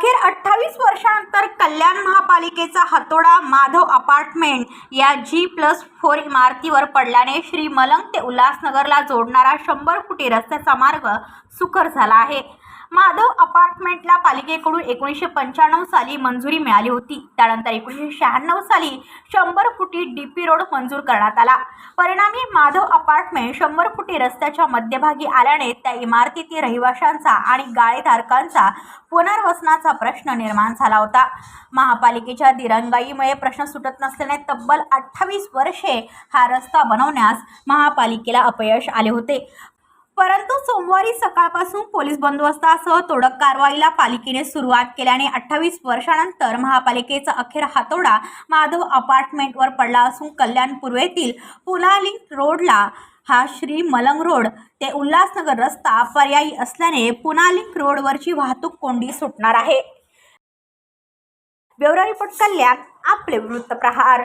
अखेर अठ्ठावीस वर्षानंतर कल्याण महापालिकेचा हातोडा माधव अपार्टमेंट या जी प्लस फोर इमारतीवर पडल्याने श्री मलंग ते उल्हासनगरला जोडणारा शंभर फुटी रस्त्याचा मार्ग सुकर झाला आहे. माधव अपार्टमेंटला पालिकेकडून एकोणीसशे पंच्याण्णव साली मंजुरी मिळाली होती. त्यानंतर एकोणीसशे शहाण्णव साली शंभर फुटी डी पी रोड मंजूर करण्यात आला. परिणामी माधव अपार्टमेंट शंभर फुटी रस्त्याच्या मध्यभागी आल्याने त्या इमारतीतील रहिवाशांचा आणि गाळेधारकांचा पुनर्वसनाचा प्रश्न निर्माण झाला होता. महापालिकेच्या दिरंगाईमुळे प्रश्न सुटत नसल्याने तब्बल अठ्ठावीस वर्षे हा रस्ता बनवण्यास महापालिकेला अपयश आले होते. परंतु सोमवारी सकाळपासून पोलीस बंदोबस्तासह तोडक कारवाईला पालिकेने सुरुवात केल्याने अठ्ठावीस वर्षानंतर महापालिकेचा अखेर हातोडा माधव अपार्टमेंटवर पडला असून कल्याण पूर्वेतील पुनाली रोडला हा श्री मलंग रोड ते उल्हासनगर रस्ता पर्यायी असल्याने पुनालिंक रोडवरची वाहतूक कोंडी सुटणार आहे. ब्युरो रिपोर्ट कल्याण आपले वृत्तप्रहार